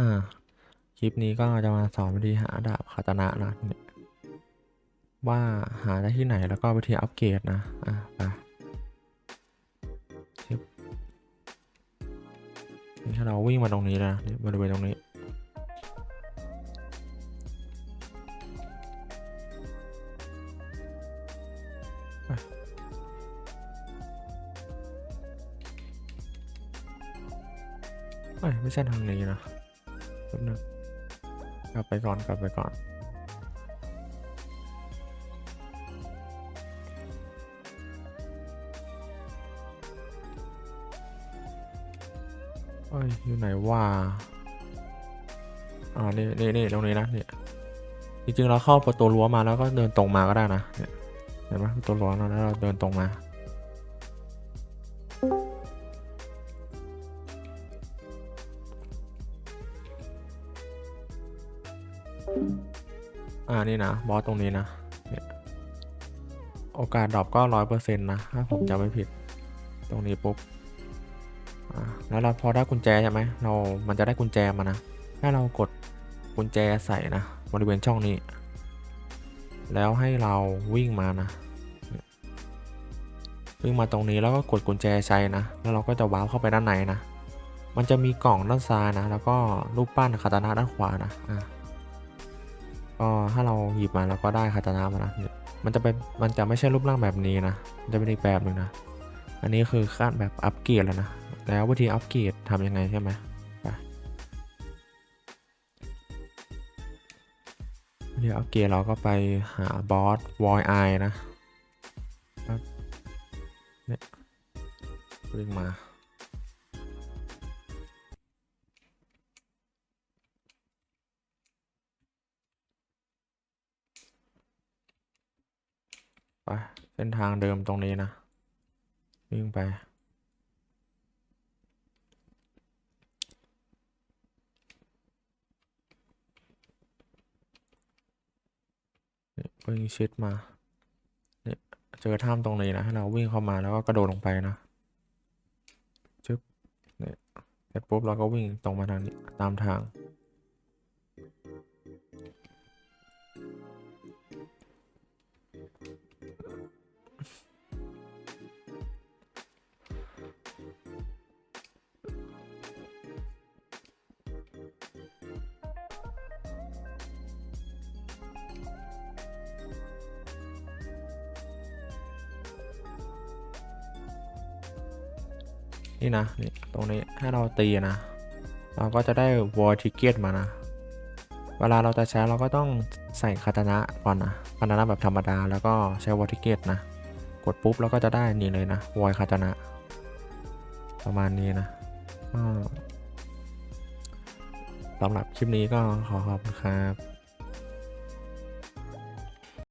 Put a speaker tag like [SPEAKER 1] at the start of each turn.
[SPEAKER 1] อ่า คลิปนี้ก็จะมาสอนวิธีหาดาบคาตนะนะว่าหาได้ที่ไหนแล้วก็วิธีอัปเกรดนะ อะไปนี่ถ้าเราวิ่งมาตรงนี้นะบริเวณตรงนี้ ไม่ใช่ทางนี้นะ แป๊บนึงกลับไปก่อนกลับไปก่อน เอ้ย อยู่ไหนว่าอ่านี่นี่นี่ตรงนี้นะเนี่ยจริงๆเราเข้าประตูรั้วมาแล้วก็เดินตรงมาก็ได้นะเนี่ยเห็นไหมประตูรั้วแล้วเราเดินตรงมา อ่านี่นะบอสตรงนี้นะเนี่ยโอกาสดรอปก็ร้อยเปอร์เซ็นต์นะถ้าผมจำไม่ผิด ตรงนี้ปุ๊บอ่าแล้วเราพอได้กุญแจใช่ไหมเรามันจะได้กุญแจมานะให้เรากดกุญแจใส่นะบริเวณช่องนี้ แล้วให้เราวิ่งมานะวิ่งมาตรงนี้แล้วก็กดกุญแจใช้นะ แล้วเราก็จะว้าวเข้าไปด้านในนะ มันจะมีกล่องด้านซ้ายนะ แล้วก็รูปปั้นคาตานะด้านขวานะอ่า ก็ถ้าเราหยิบมาแล้วก็ได้คาตานะมานะมันจะเป็นมันจะไม่ใช่รูปร่างแบบนี้นะมันจะเป็นอีกแบบหนึ่งนะ อันนี้คือขั้นแบบอัปเกรดแล้วนะ แล้ววิธีอัปเกรดทำยังไงใช่ไหมไปวิธีอัปเกรดเราก็ไปหาบอสวอยไอนะเนี่ยวิ่งมา ไปเส้นทางเดิมตรงนี้นะ วิ่งไปนี่วิ่งชิดมาเนี่ยเจอถ้ำตรงนี้นะให้เราวิ่งเข้ามาแล้วก็กระโดดลงไปนะชึบเนี่ยเสร็จปุ๊บเราก็วิ่งตรงมาทางนี้ตามทาง นี่นะนี่ตรงนี้ให้เราตีนะ เราก็จะได้วอลทิเกตมานะ เวลาเราจะใช้เราก็ต้องใส่คาตานะก่อนนะคาตานะแบบธรรมดาแล้วก็ใช้วอลทิเกตนะ กดปุ๊บเราก็จะได้นี่เลยนะวอยคาตานะ ประมาณนี้นะสำหรับคลิปนี้ก็ขอขอบคุณครับ